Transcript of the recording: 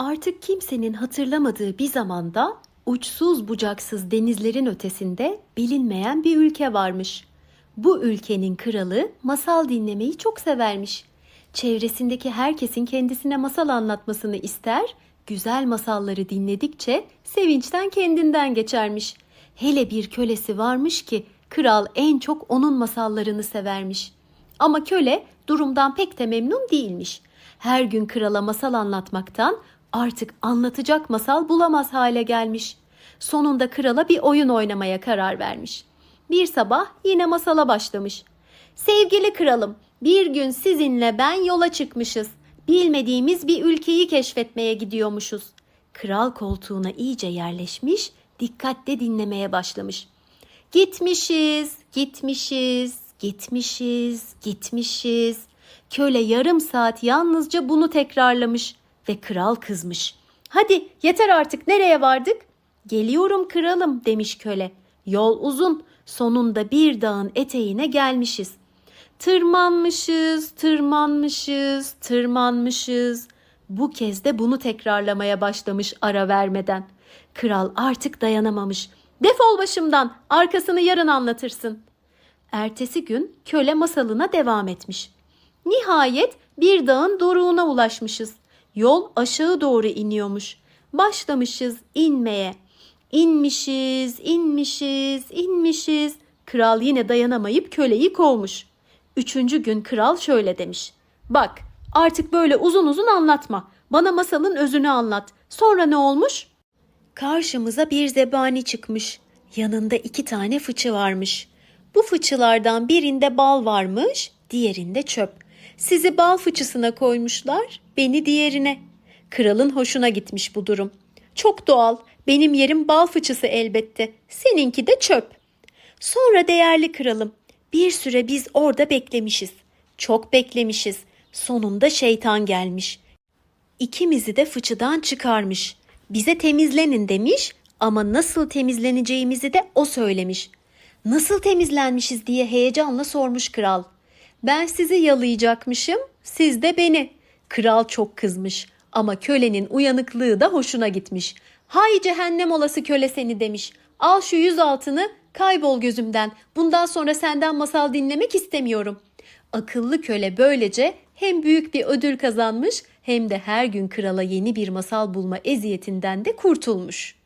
Artık kimsenin hatırlamadığı bir zamanda uçsuz bucaksız denizlerin ötesinde bilinmeyen bir ülke varmış. Bu ülkenin kralı masal dinlemeyi çok severmiş. Çevresindeki herkesin kendisine masal anlatmasını ister, güzel masalları dinledikçe sevinçten kendinden geçermiş. Hele bir kölesi varmış ki kral en çok onun masallarını severmiş. Ama köle durumdan pek de memnun değilmiş. Her gün krala masal anlatmaktan artık anlatacak masal bulamaz hale gelmiş. Sonunda krala bir oyun oynamaya karar vermiş. Bir sabah yine masala başlamış. Sevgili kralım, bir gün sizinle ben yola çıkmışız. Bilmediğimiz bir ülkeyi keşfetmeye gidiyormuşuz. Kral koltuğuna iyice yerleşmiş, dikkatle dinlemeye başlamış. Gitmişiz, gitmişiz, gitmişiz, gitmişiz. Köle yarım saat yalnızca bunu tekrarlamış ve kral kızmış. Hadi yeter artık nereye vardık? Geliyorum kralım demiş köle. Yol uzun, sonunda bir dağın eteğine gelmişiz. Tırmanmışız, tırmanmışız, tırmanmışız. Bu kez de bunu tekrarlamaya başlamış ara vermeden. Kral artık dayanamamış. Defol başımdan, arkasını yarın anlatırsın. Ertesi gün köle masalına devam etmiş. Nihayet bir dağın doruğuna ulaşmışız. Yol aşağı doğru iniyormuş. Başlamışız inmeye. İnmişiz, inmişiz, inmişiz. Kral yine dayanamayıp köleyi kovmuş. Üçüncü gün kral şöyle demiş. Bak artık böyle uzun uzun anlatma. Bana masalın özünü anlat. Sonra ne olmuş? Karşımıza bir zebani çıkmış. Yanında iki tane fıçı varmış. Bu fıçılardan birinde bal varmış, diğerinde çöp. Sizi bal fıçısına koymuşlar, beni diğerine. Kralın hoşuna gitmiş bu durum. Çok doğal. Benim yerim bal fıçısı elbette. Seninki de çöp. Sonra değerli kralım, bir süre biz orada beklemişiz. Çok beklemişiz. Sonunda şeytan gelmiş. İkimizi de fıçıdan çıkarmış. Bize temizlenin demiş ama nasıl temizleneceğimizi de o söylemiş. Nasıl temizlenmişiz diye heyecanla sormuş kral. Ben sizi yalayacakmışım, siz de beni. Kral çok kızmış ama kölenin uyanıklığı da hoşuna gitmiş. Hay cehennem olası köle seni demiş. Al şu yüz altını, kaybol gözümden. Bundan sonra senden masal dinlemek istemiyorum. Akıllı köle böylece hem büyük bir ödül kazanmış hem de her gün krala yeni bir masal bulma eziyetinden de kurtulmuş.